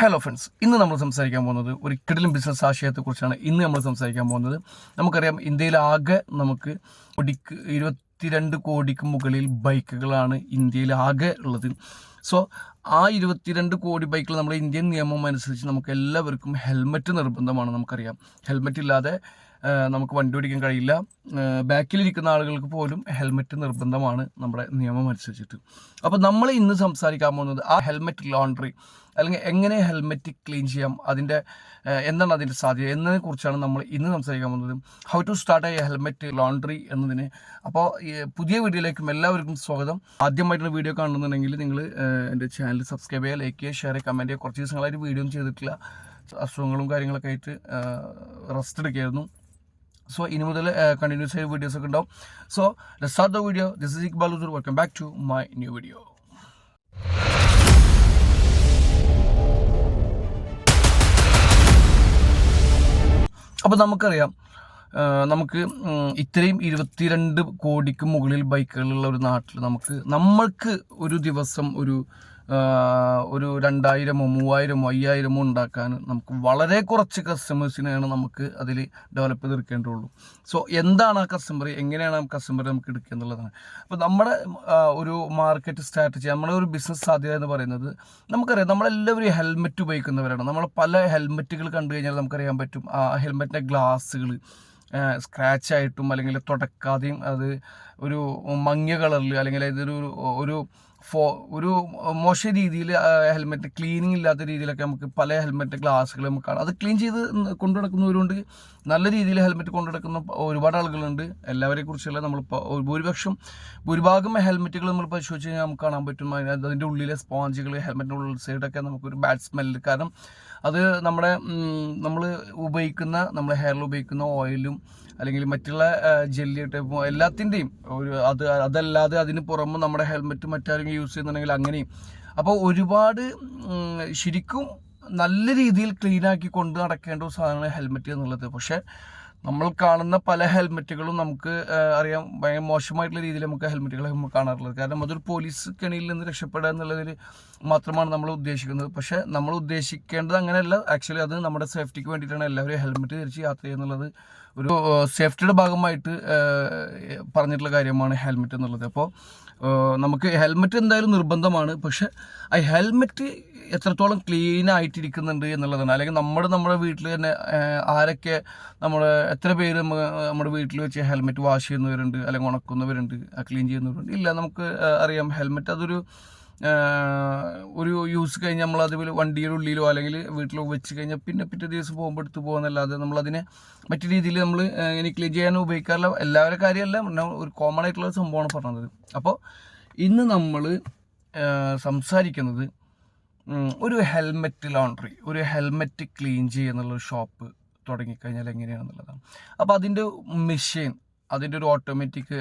Hello friends ഇന്ന് നമ്മൾ സംസാരിക്കാൻ പോകുന്നത് ഒരു കിടിലും ബിസിനസ് ആശയത്തെക്കുറിച്ചാണ്. ഇന്ന് നമ്മൾ സംസാരിക്കാൻ പോകുന്നത് നമുക്കറിയാം ഇന്ത്യയിലാകെ നമുക്ക് കോടിക്ക് ഇരുപത്തിരണ്ട് കോടിക്ക് മുകളിൽ ബൈക്കുകളാണ് ഇന്ത്യയിലാകെ ഉള്ളത്. സോ ആ ഇരുപത്തിരണ്ട് കോടി ബൈക്കിൽ നമ്മുടെ ഇന്ത്യൻ നിയമം അനുസരിച്ച് നമുക്ക് എല്ലാവർക്കും ഹെൽമറ്റ് നിർബന്ധമാണ് നമുക്കറിയാം. ഹെൽമറ്റ് ഇല്ലാതെ നമുക്ക് വണ്ടി ഓടിക്കാൻ കഴിയില്ല. ബാക്കിലിരിക്കുന്ന ആളുകൾക്ക് പോലും ഹെൽമെറ്റ് നിർബന്ധമാണ് നമ്മുടെ നിയമം അനുസരിച്ചിട്ട്. അപ്പോൾ നമ്മൾ ഇന്ന് സംസാരിക്കാൻ പോകുന്നത് ആ ഹെൽമെറ്റ് ലോണ്ടറി അല്ലെങ്കിൽ എങ്ങനെ ഹെൽമെറ്റ് ക്ലീൻ ചെയ്യാം അതിന്റെ എന്താണ് അതിന്റെ സാധ്യത എന്നതിനെ കുറിച്ചാണ് നമ്മൾ ഇന്ന് സംസാരിക്കാൻ പോകുന്നത്. How to start a helmet laundry എന്നതിന്. അപ്പോൾ പുതിയ വീഡിയോയിലേക്കും എല്ലാവർക്കും സ്വാഗതം. ആദ്യമായിട്ടുള്ള വീഡിയോ കാണുന്നുണ്ടെങ്കിൽ നിങ്ങൾ എന്റെ ചാനൽ സബ്സ്ക്രൈബ് ചെയ്യുക ലൈക്ക് ചെയ്യുക ഷെയർ കമന്റ് ചെയ്യുക. കുറച്ച് ദിവസങ്ങളായിട്ട് വീഡിയോ ഒന്നും ചെയ്തിട്ടില്ല. അസുഖങ്ങളും കാര്യങ്ങളൊക്കെ ആയിട്ട് റെസ്റ്റ് എടുക്കുകയായിരുന്നു സോ ഇനി മുതൽ കണ്ടിന്യൂസ് ആയി വീഡിയോസ് ഒക്കെ ഉണ്ടാവും. So start the video this is Iqbal Udoor welcome back to my new video അപ്പോൾ നമുക്കറിയാം നമുക്ക് ഇത്രയും ഇരുപത്തിരണ്ട് കോടിക്ക് മുകളിൽ ബൈക്കുകളുള്ള ഒരു നാട്ടിൽ നമുക്ക് നമ്മൾക്ക് ഒരു ദിവസം ഒരു ഒരു രണ്ടായിരമോ മൂവായിരമോ അയ്യായിരമോ ഉണ്ടാക്കാൻ നമുക്ക് വളരെ കുറച്ച് കസ്റ്റമേഴ്സിനെയാണ് നമുക്ക് അതിൽ ഡെവലപ്പ് ചെയ്തെടുക്കേണ്ടുള്ളൂ സോ എന്താണ് ആ കസ്റ്റമർ എങ്ങനെയാണ് ആ കസ്റ്റമർ നമുക്ക് എടുക്കുക എന്നുള്ളതാണ്. അപ്പോൾ നമ്മുടെ ഒരു മാർക്കറ്റ് സ്ട്രാറ്റജി നമ്മുടെ ഒരു ബിസിനസ് സാധ്യത എന്ന് പറയുന്നത് നമുക്കറിയാം നമ്മളെല്ലാവരും ഹെൽമെറ്റ് ഉപയോഗിക്കുന്നവരാണ്. നമ്മൾ പല ഹെൽമെറ്റുകൾ കണ്ടു കഴിഞ്ഞാൽ നമുക്കറിയാൻ പറ്റും ആ ഹെൽമെറ്റിന്റെ ഗ്ലാസ്സുകൾ സ്ക്രാച്ച് ആയിട്ടും അല്ലെങ്കിൽ തുടക്കാതെയും അത് ഒരു മങ്ങിയ കളറിൽ അല്ലെങ്കിൽ ഇതൊരു ഒരു ഫോ ഒരു മോശ രീതിയിൽ ഹെൽമെറ്റ് ക്ലീനിങ് ഇല്ലാത്ത രീതിയിലൊക്കെ നമുക്ക് പല ഹെൽമെറ്റ് ഗ്ലാസ്സുകൾ നമുക്ക് കാണാം. അത് ക്ലീൻ ചെയ്ത് കൊണ്ടു നടക്കുന്നവരുണ്ട്. നല്ല രീതിയിൽ ഹെൽമെറ്റ് കൊണ്ടു നടക്കുന്ന ഒരുപാട് ആളുകളുണ്ട്. എല്ലാവരെ കുറിച്ചുള്ള നമ്മളിപ്പോൾ ഭൂരിപക്ഷം ഭൂരിഭാഗം ഹെൽമെറ്റുകൾ നമ്മൾ പരിശോധിച്ച് കഴിഞ്ഞാൽ നമുക്ക് കാണാൻ പറ്റും. അതിന്റെ ഉള്ളിലെ സ്പോഞ്ചുകൾ ഹെൽമെറ്റിന്റെ ഉള്ളിൽ സൈഡൊക്കെ നമുക്കൊരു ബാഡ് സ്മെല്ല് കാരണം അത് നമ്മുടെ നമ്മൾ ഉപയോഗിക്കുന്ന നമ്മൾ ഹെയറിൽ ഉപയോഗിക്കുന്ന ഓയിലും അല്ലെങ്കിൽ മറ്റുള്ള ജെല്ലി ടൈപ്പ് എല്ലാത്തിന്റെയും ഒരു അത് അതല്ലാതെ അതിന് പുറമെ നമ്മുടെ ഹെൽമെറ്റ് മറ്റാരെങ്കിലും യൂസ് ചെയ്യുന്നുണ്ടെങ്കിൽ അങ്ങനെയും. അപ്പോൾ ഒരുപാട് ശരിക്കും നല്ല രീതിയിൽ ക്ലീൻ ആക്കി കൊണ്ട് നടക്കേണ്ട ഒരു സാധനമാണ് ഹെൽമെറ്റ് എന്നുള്ളത്. പക്ഷേ നമ്മൾ കാണുന്ന പല ഹെൽമെറ്റുകളും നമുക്ക് അറിയാം ഭയങ്കര മോശമായിട്ടുള്ള രീതിയിൽ നമുക്ക് ഹെൽമെറ്റുകൾ നമുക്ക് കാണാറുള്ളത്. കാരണം അതൊരു പോലീസ് കെണിയിൽ നിന്ന് രക്ഷപ്പെടുക എന്നുള്ളതിൽ മാത്രമാണ് നമ്മൾ ഉദ്ദേശിക്കുന്നത്. പക്ഷേ നമ്മൾ ഉദ്ദേശിക്കേണ്ടത് അങ്ങനെയല്ല. ആക്ച്വലി അത് നമ്മുടെ സേഫ്റ്റിക്ക് വേണ്ടിയിട്ടാണ്. എല്ലാവരും ഹെൽമെറ്റ് ധരിച്ച് യാത്ര ചെയ്യുന്നുള്ളത് ഒരു സേഫ്റ്റിയുടെ ഭാഗമായിട്ട് പറഞ്ഞിട്ടുള്ള കാര്യമാണ് ഹെൽമെറ്റ് എന്നുള്ളത്. അപ്പോൾ നമുക്ക് ഹെൽമെറ്റ് എന്തായാലും നിർബന്ധമാണ്. പക്ഷെ ആ ഹെൽമെറ്റ് എത്രത്തോളം ക്ലീൻ ആയിട്ടിരിക്കുന്നുണ്ട് എന്നുള്ളതാണ്. അല്ലെങ്കിൽ നമ്മുടെ നമ്മുടെ വീട്ടിൽ തന്നെ ആരൊക്കെ നമ്മൾ എത്ര പേര് നമ്മ- നമ്മുടെ വീട്ടിൽ വെച്ച് ഹെൽമെറ്റ് വാഷ് ചെയ്യുന്നവരുണ്ട് അല്ലെങ്കിൽ ഉണക്കുന്നവരുണ്ട് ക്ലീൻ ചെയ്യുന്നവരുണ്ട്. ഇല്ല നമുക്ക് അറിയാം. ഹെൽമെറ്റ് അതൊരു ഒരു യൂസ് കഴിഞ്ഞ് നമ്മൾ അത് വണ്ടിയുടെ ഉള്ളിലോ അല്ലെങ്കിൽ വീട്ടിലോ വെച്ച് കഴിഞ്ഞാൽ പിന്നെ പിറ്റേ ദിവസം പോകുമ്പോൾ എടുത്ത് പോകുന്നല്ലാതെ നമ്മളതിനെ മറ്റു രീതിയിൽ നമ്മൾ ഇനി ക്ലീൻ ചെയ്യാൻ ഉപയോഗിക്കാറില്ല. എല്ലാവരുടെ കാര്യമല്ല. ഒരു കോമൺ ആയിട്ടുള്ള സംഭവമാണ് പറഞ്ഞത്. അപ്പോൾ ഇന്ന് നമ്മൾ സംസാരിക്കുന്നത് ഒരു ഹെൽമെറ്റ് ലോണ്ടറി ഒരു ഹെൽമെറ്റ് ക്ലീൻ ചെയ്യുന്നുള്ളൊരു ഷോപ്പ് തുടങ്ങിക്കഴിഞ്ഞാൽ എങ്ങനെയാണെന്നുള്ളതാണ്. അപ്പോൾ അതിന്റെ മെഷീൻ അതിന്റെ ഒരു ഓട്ടോമാറ്റിക്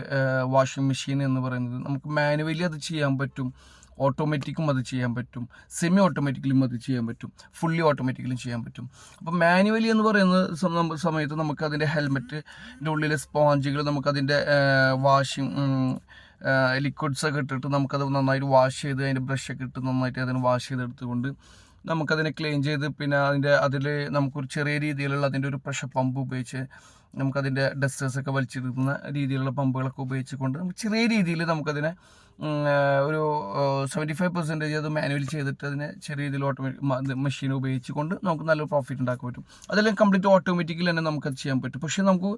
വാഷിംഗ് മെഷീൻ എന്ന് പറയുന്നത് നമുക്ക് മാനുവലി അത് ചെയ്യാൻ പറ്റും. ഓട്ടോമാറ്റിക്കും അത് ചെയ്യാൻ പറ്റും. സെമി ഓട്ടോമാറ്റിക്കലും അത് ചെയ്യാൻ പറ്റും. ഫുള്ളി ഓട്ടോമാറ്റിക്കലും ചെയ്യാൻ പറ്റും. അപ്പോൾ മാനുവലി എന്ന് പറയുന്ന സമയത്ത് നമുക്ക് അതിന്റെ ഹെൽമെറ്റിന്റെ ഉള്ളിലെ സ്പോഞ്ചുകൾ നമുക്കതിന്റെ വാഷിങ് ലിക്വിഡ്സ് ഒക്കെ ഇട്ടിട്ട് നമുക്കത് നന്നായിട്ട് വാഷ് ചെയ്ത് അതിന്റെ ബ്രഷൊക്കെ ഇട്ട് നന്നായിട്ട് അതിന് വാഷ് ചെയ്തെടുത്തുകൊണ്ട് നമുക്കതിനെ ക്ലീൻ ചെയ്ത് പിന്നെ അതിന്റെ അതിൽ നമുക്കൊരു ചെറിയ രീതിയിലുള്ള അതിന്റെ ഒരു പ്രഷർ പമ്പ് ഉപയോഗിച്ച് നമുക്കതിന്റെ ഡസ്റ്റേഴ്സൊക്കെ വലിച്ചെടുക്കുന്ന രീതിയിലുള്ള പമ്പുകളൊക്കെ ഉപയോഗിച്ചുകൊണ്ട് നമുക്ക് ചെറിയ രീതിയിൽ നമുക്കതിനെ ഒരു സെവന്റി ഫൈവ് പെർസെന്റേജ് അത് മാനുവൽ ചെയ്തിട്ട് അതിനെ ചെറിയ രീതിയിൽ ഓട്ടോമാറ്റിക് മെഷീൻ ഉപയോഗിച്ചുകൊണ്ട് നമുക്ക് നല്ല പ്രോഫിറ്റ് ഉണ്ടാക്കാൻ പറ്റും. അതെല്ലാം കംപ്ലീറ്റ് ഓട്ടോമാറ്റിക്കലി തന്നെ നമുക്കത് ചെയ്യാൻ പറ്റും. പക്ഷേ നമുക്ക്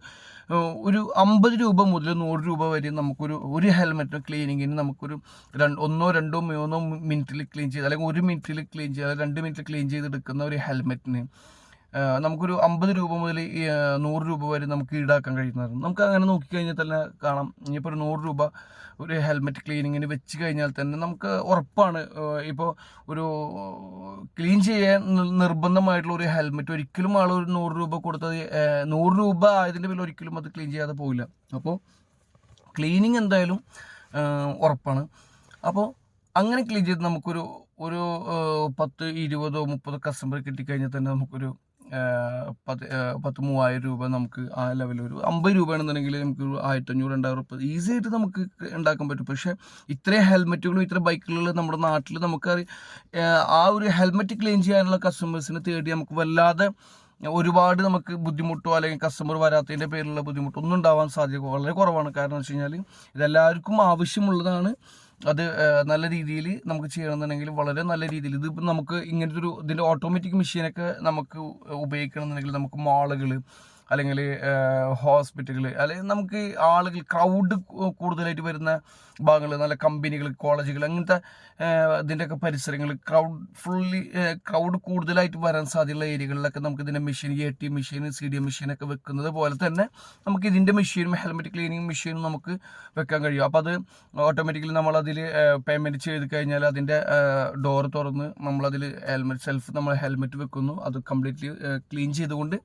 ഒരു അമ്പത് രൂപ മുതൽ നൂറ് രൂപ വരെ നമുക്കൊരു ഒരു ഹെൽമെറ്റ് ക്ലീനിങ്ങിന് നമുക്കൊരു രണ്ട് ഒന്നോ രണ്ടോ മൂന്നോ മിനിറ്റിൽ ക്ലീൻ ചെയ്ത് അല്ലെങ്കിൽ ഒരു മിനിറ്റിൽ ക്ലീൻ ചെയ്ത് രണ്ട് മിനിറ്റിൽ ക്ലീൻ ചെയ്തെടുക്കുന്ന ഒരു ഹെൽമെറ്റിന് നമുക്കൊരു അമ്പത് രൂപ മുതൽ നൂറ് രൂപ വരെ നമുക്ക് ഈടാക്കാൻ കഴിയുന്നതാണ്. നമുക്ക് അങ്ങനെ നോക്കിക്കഴിഞ്ഞാൽ തന്നെ കാണാം. ഇനിയിപ്പോൾ ഒരു നൂറ് രൂപ ഒരു ഹെൽമെറ്റ് ക്ലീനിങ്ങിന് വെച്ച് കഴിഞ്ഞാൽ തന്നെ നമുക്ക് ഉറപ്പാണ്. ഇപ്പോൾ ഒരു ക്ലീൻ ചെയ്യാൻ നിർബന്ധമായിട്ടുള്ള ഒരു ഹെൽമെറ്റ് ഒരിക്കലും ആൾ ഒരു നൂറ് രൂപ കൊടുത്തത് നൂറ് രൂപ ആയതിന്റെ പേരിൽ ഒരിക്കലും അത് ക്ലീൻ ചെയ്യാതെ പോകില്ല അപ്പോൾ ക്ലീനിങ് എന്തായാലും ഉറപ്പാണ്. അപ്പോൾ അങ്ങനെ ക്ലീൻ ചെയ്ത് നമുക്കൊരു ഒരു പത്ത് ഇരുപതോ മുപ്പതോ കസ്റ്റമർ കിട്ടിക്കഴിഞ്ഞാൽ തന്നെ നമുക്കൊരു പത്ത് പത്ത് മൂവായിരം രൂപ നമുക്ക് ആ ലെവലിൽ ഒരു അമ്പത് രൂപയാണെന്നുണ്ടെങ്കിൽ നമുക്ക് ആയിരത്തഞ്ഞൂറ് രണ്ടായിരം റുപ്യ ഈസി ആയിട്ട് നമുക്ക് ഉണ്ടാക്കാൻ പറ്റും. പക്ഷേ ഇത്രയും ഹെൽമെറ്റുകളും ഇത്ര ബൈക്കുകളും നമ്മുടെ നാട്ടിൽ നമുക്ക് ആ, ഒരു ഹെൽമെറ്റ് ക്ലീൻ ചെയ്യാനുള്ള കസ്റ്റമേഴ്സിനെ തേടി നമുക്ക് വല്ലാതെ ഒരുപാട് നമുക്ക് ബുദ്ധിമുട്ടോ അല്ലെങ്കിൽ കസ്റ്റമർ വരാത്തതിന്റെ പേരിലുള്ള ബുദ്ധിമുട്ടോ ഒന്നും ഉണ്ടാവാൻ സാധ്യത വളരെ കുറവാണ്. കാരണം വെച്ച് കഴിഞ്ഞാൽ ഇതെല്ലാവർക്കും ആവശ്യമുള്ളതാണ്. അത് നല്ല രീതിയിൽ നമുക്ക് ചെയ്യണമെന്നുണ്ടെങ്കിൽ വളരെ നല്ല രീതിയിൽ ഇതിപ്പോൾ നമുക്ക് ഇങ്ങനത്തെ ഒരു ഇതിന്റെ ഓട്ടോമാറ്റിക് മെഷീനൊക്കെ നമുക്ക് ഉപയോഗിക്കണമെന്നുണ്ടെങ്കിൽ നമുക്ക് മാളുകൾ അല്ലെങ്കിൽ ഹോസ്പിറ്റലുകൾ അല്ലെങ്കിൽ നമുക്ക് ആളുകൾ ക്രൗഡ് കൂടുതലായിട്ട് വരുന്ന ഭാഗങ്ങൾ നല്ല കമ്പനികൾ കോളേജുകൾ അങ്ങനത്തെ ഇതിന്റെയൊക്കെ പരിസരങ്ങൾ ക്രൗഡ് ഫുള്ളി ക്രൗഡ് കൂടുതലായിട്ട് വരാൻ സാധ്യതയുള്ള ഏരിയകളിലൊക്കെ നമുക്ക് ഇതിന്റെ machine A T machine C D മെഷീനൊക്കെ വെക്കുന്നത് പോലെ തന്നെ നമുക്ക് ഇതിന്റെ മെഷീനും ഹെൽമെറ്റ് ക്ലീനിങ് മെഷീനും നമുക്ക് വെക്കാൻ കഴിയും. അപ്പോൾ അത് ഓട്ടോമാറ്റിക്കലി നമ്മളതിൽ പേയ്മെന്റ് ചെയ്ത് കഴിഞ്ഞാൽ അതിന്റെ ഡോർ തുറന്ന് നമ്മളതിൽ ഹെൽമെറ്റ് സെൽഫ് നമ്മൾ ഹെൽമെറ്റ് വെക്കുന്നു. അത് കംപ്ലീറ്റ്ലി ക്ലീൻ ചെയ്തുകൊണ്ട്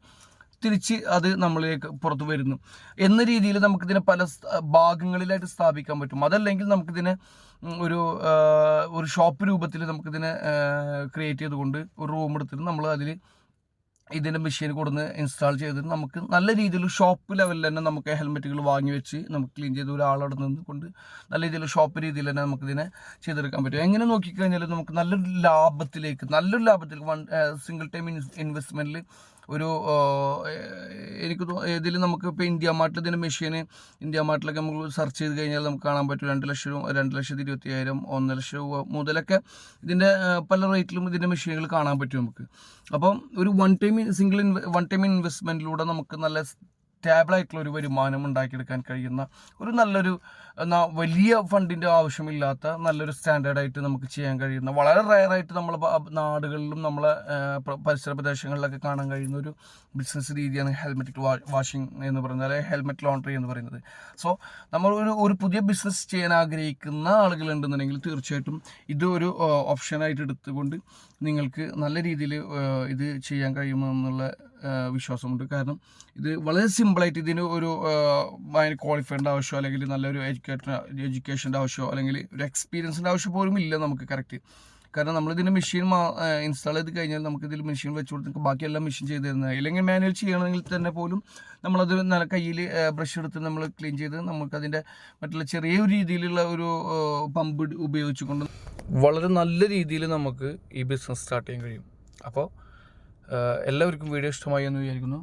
തിരിച്ച് അത് നമ്മളിലേക്ക് പുറത്ത് വരുന്നു. എന്ന രീതിയിൽ നമുക്കിതിനെ പല ഭാഗങ്ങളിലായിട്ട് സ്ഥാപിക്കാൻ പറ്റും. അതല്ലെങ്കിൽ നമുക്കിതിനെ ഒരു ഒരു ഷോപ്പ് രൂപത്തിൽ നമുക്കിതിനെ ക്രിയേറ്റ് ചെയ്തുകൊണ്ട് ഒരു റൂം എടുത്തിട്ട് നമ്മൾ അതിൽ ഇതിന്റെ മെഷീൻ കൊടുന്ന് ഇൻസ്റ്റാൾ ചെയ്തിട്ട് നമുക്ക് നല്ല രീതിയിൽ ഷോപ്പ് ലെവലിൽ തന്നെ നമുക്ക് ഹെൽമെറ്റുകൾ വാങ്ങി വെച്ച് നമുക്ക് ക്ലീൻ ചെയ്ത് ഒരാളവിടെ നിന്ന് കൊണ്ട് നല്ല രീതിയിൽ ഷോപ്പ് രീതിയിൽ തന്നെ നമുക്കിതിനെ ചെയ്തെടുക്കാൻ പറ്റും. എങ്ങനെ നോക്കിക്കഴിഞ്ഞാൽ നമുക്ക് നല്ലൊരു ലാഭത്തിലേക്ക് നല്ലൊരു ലാഭത്തിലേക്ക് വൺ സിംഗിൾ ടൈം ഇൻവെസ്റ്റ്മെന്റിൽ ഒരു എനിക്ക് ഇതിൽ നമുക്ക് ഇപ്പോൾ ഇന്ത്യ മാർട്ടിൽ ഇതിന്റെ മെഷീന് ഇന്ത്യ മാർട്ടിലൊക്കെ നമുക്ക് സെർച്ച് ചെയ്ത് കഴിഞ്ഞാൽ നമുക്ക് കാണാൻ പറ്റും രണ്ട് ലക്ഷം രണ്ട് ലക്ഷത്തി ഇരുപത്തി ആയിരം ഒന്നര ലക്ഷം രൂപ മുതലൊക്കെ ഇതിന്റെ പല റേറ്റിലും ഇതിന്റെ മെഷീനുകൾ കാണാൻ പറ്റും നമുക്ക്. അപ്പം ഒരു one time single one time ഇൻവെസ്റ്റ്മെന്റിലൂടെ നമുക്ക് നല്ല സ്റ്റാബിൾ ആയിട്ടുള്ള ഒരു വരുമാനം ഉണ്ടാക്കിയെടുക്കാൻ കഴിയുന്ന ഒരു നല്ലൊരു വലിയ ഫണ്ടിന്റെ ആവശ്യമില്ലാത്ത നല്ലൊരു സ്റ്റാൻഡേർഡായിട്ട് നമുക്ക് ചെയ്യാൻ കഴിയുന്ന വളരെ റയറായിട്ട് നമ്മൾ നാടുകളിലും നമ്മളെ പരിസര പ്രദേശങ്ങളിലൊക്കെ കാണാൻ കഴിയുന്ന ഒരു ബിസിനസ് രീതിയാണ് ഹെൽമെറ്റ് വാഷിംഗ് എന്ന് പറയുന്നത് അല്ലെങ്കിൽ ഹെൽമെറ്റ് ലോണ്ടറി എന്ന് പറയുന്നത്. സോ നമ്മൾ ഒരു ഒരു പുതിയ ബിസിനസ് ചെയ്യാൻ ആഗ്രഹിക്കുന്ന ആളുകളുണ്ടെന്നുണ്ടെങ്കിൽ തീർച്ചയായിട്ടും ഇത് ഒരു ഓപ്ഷനായിട്ട് എടുത്തുകൊണ്ട് നിങ്ങൾക്ക് നല്ല രീതിയിൽ ഇത് ചെയ്യാൻ കഴിയുമെന്നുള്ള വിശ്വാസമുണ്ട്. കാരണം ഇത് വളരെ സിമ്പിളായിട്ട് ഇതിന് ഒരു അതിന് ക്വാളിഫൈഡിന്റെ ആവശ്യമോ അല്ലെങ്കിൽ നല്ലൊരു എഡ്യൂക്കേറ്റർ എഡ്യൂക്കേഷന്റെ ആവശ്യമോ അല്ലെങ്കിൽ ഒരു എക്സ്പീരിയൻസിന്റെ ആവശ്യം പോലും ഇല്ല നമുക്ക് കറക്റ്റ് കാരണം നമ്മളിതിന് മെഷീൻ ഇൻസ്റ്റാൾ ചെയ്ത് കഴിഞ്ഞാൽ നമുക്ക് ഇതിൽ മെഷീൻ വെച്ച് കൊടുത്ത് ബാക്കിയെല്ലാം മെഷീൻ ചെയ്ത് തരുന്നത് ഇല്ലെങ്കിൽ മാനുവൽ ചെയ്യണമെങ്കിൽ തന്നെ പോലും നമ്മളത് നല്ല കയ്യിൽ ബ്രഷ് എടുത്ത് നമ്മൾ ക്ലീൻ ചെയ്ത് നമുക്കതിന്റെ മറ്റുള്ള ചെറിയ രീതിയിലുള്ള ഒരു പമ്പ് ഉപയോഗിച്ചുകൊണ്ട് വളരെ നല്ല രീതിയിൽ നമുക്ക് ഈ ബിസിനസ് സ്റ്റാർട്ട് ചെയ്യാൻ കഴിയും. അപ്പോൾ എല്ലാവർക്കും വീഡിയോ ഇഷ്ടമായി എന്ന് വിചാരിക്കുന്നു.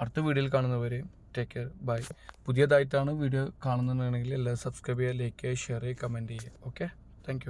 അടുത്ത വീഡിയോയിൽ കാണുന്നവരെ ടേക്ക് കെയർ ബൈ പുതിയതായിട്ടാണ് വീഡിയോ കാണുന്നുണ്ടെങ്കിൽ എല്ലാവരും സബ്സ്ക്രൈബ് ചെയ്യുക ലൈക്ക് ചെയ്യുക ഷെയർ ചെയ്യുക കമന്റ് ചെയ്യുക. Okay thank